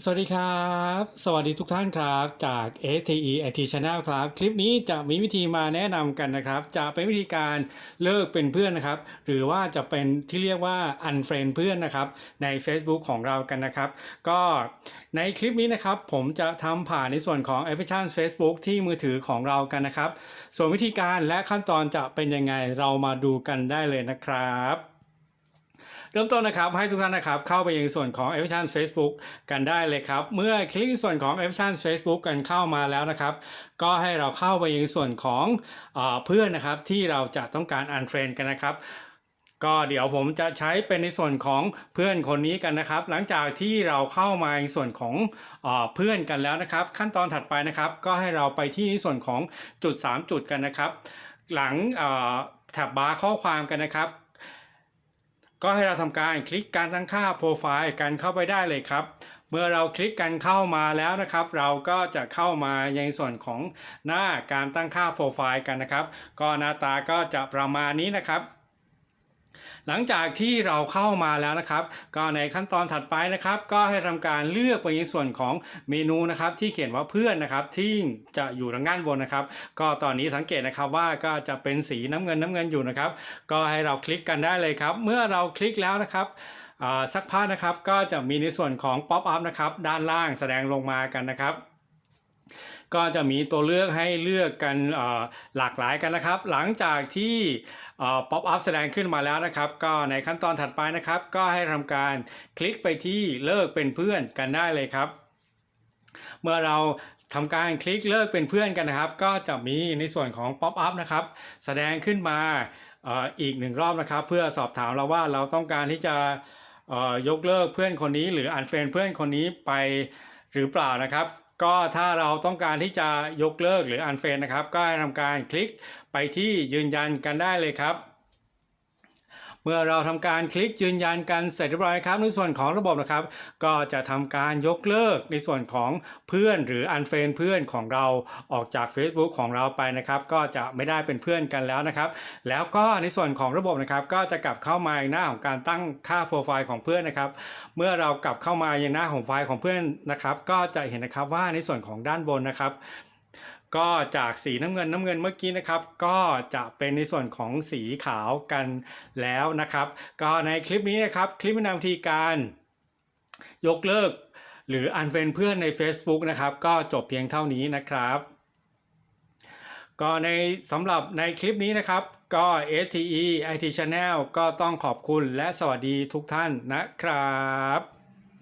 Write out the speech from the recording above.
สวัสดีครับ สวัสดีทุกท่านครับจาก STE IT Channel ครับ คลิปนี้จะมีวิธีมาแนะนำกันนะครับ จะเป็นวิธีการเลิกเป็นเพื่อนนะครับ หรือว่าจะเป็นที่เรียกว่า unfriend เพื่อนนะครับ ใน Facebook ของเรากันนะครับ ก็ในคลิปนี้นะครับ ผมจะทำผ่านในส่วนของแอปพลิเคชัน Facebook ที่มือถือของเรากันนะครับ ส่วนวิธีการและขั้นตอนจะเป็นยังไงเรามาดูกันได้เลยนะครับ เริ่มต้นนะครับให้ทุกท่านนะครับเข้าไปยังส่วนของแอปพลิเคชัน Facebook กันได้เลยครับ เมื่อคลิกในส่วนของแอปพลิเคชัน Facebook กันเข้ามาแล้วนะครับ ก็ให้เราเข้าไปยังส่วนของเอเพื่อนนะครับที่เราจะต้องการ unfriend กันนะครับก็เดี๋ยวผมจะใช้เป็นในส่วนของเพื่อนคนนี้กันนะครับ หลังจากที่เราเข้ามาในส่วนของเอเพื่อนกันแล้วนะครับ ขั้นตอนถัดไปนะครับ ก็ให้เราไปที่ในส่วนของจุด 3 จุดกันนะครับ หลังแท็บบาร์ข้อความกันนะครับ ก็ให้เราทำการคลิกการตั้งค่าโปรไฟล์กันเข้าไปได้เลยครับ เมื่อเราคลิกกันเข้ามาแล้วนะครับ เราก็จะเข้ามาในส่วนของหน้าการตั้งค่าโปรไฟล์กันนะครับ ก็หน้าตาก็จะประมาณนี้นะครับ หลังจากที่เราเข้ามาแล้วนะครับ ก็ในขั้นตอนถัดไปนะครับ ก็ให้ทำการเลือกไปในส่วนของเมนูนะครับ ที่เขียนว่าเพื่อนนะครับ ที่จะอยู่ทางด้านบนนะครับ ก็ตอนนี้สังเกตนะครับว่าก็จะเป็นสีน้ำเงินน้ำเงินอยู่นะครับ ก็ให้เราคลิกกันได้เลยครับ เมื่อเราคลิกแล้วนะครับอ่าสักพักนะครับก็จะมีในส่วนของ Pop up นะครับ ด้านล่างแสดงลงมากันนะครับ ก็จะมีตัวเลือกให้เลือกกันหลากหลายกันนะครับ หลังจากที่เอ่อ Pop up แสดงขึ้นมาแล้วนะครับ ก็ในขั้นตอนถัดไปนะครับ ก็ให้ทำการคลิกไปที่เลิกเป็นเพื่อนกันได้เลยครับ เมื่อเราทำการคลิกเลิกเป็นเพื่อนกันนะครับ ก็จะมีในส่วนของ Pop up นะครับ แสดงขึ้นมาอีกหนึ่งรอบนะครับ เพื่อสอบถามเราว่าเราต้องการที่จะยกเลิกเพื่อนคนนี้ หรืออันเฟนเพื่อนคนนี้ไปหรือเปล่านะครับ ก็ถ้าเราต้องการที่จะยกเลิกหรืออันเฟนนะครับ ก็ทำการคลิกไปที่ยืนยันกันได้เลยครับ เมื่อเราทำการคลิกยืนยันกันเสร็จเรียบร้อยครับ ในส่วนของระบบนะครับ ก็จะทำการยกเลิกในส่วนของเพื่อนหรืออันเฟนเพื่อนของเราออกจาก Facebook ของเราไปนะครับ ก็จะไม่ได้เป็นเพื่อนกันแล้วนะครับ แล้วก็ในส่วนของระบบนะครับ ก็จะกลับเข้ามาในหน้าของการตั้งค่าโปรไฟล์ของเพื่อนนะครับ เมื่อเรากลับเข้ามาในหน้าของไฟล์ของเพื่อนนะครับ ก็จะเห็นนะครับว่าในส่วนของด้านบนนะครับ ก็จากสีน้ำเงินน้ำเงินเมื่อกี้นะครับ ก็จะเป็นในส่วนของสีขาวกันแล้วนะครับ ก็ในคลิปนี้นะครับ คลิปแนะนำวิธีการยกเลิก หรืออันเฟนเพื่อนใน Facebook นะครับ ก็จบเพียงเท่านี้นะครับ ก็ในสำหรับในคลิปนี้นะครับ ก็ STE IT Channel ก็ต้องขอบคุณและสวัสดีทุกท่านนะครับ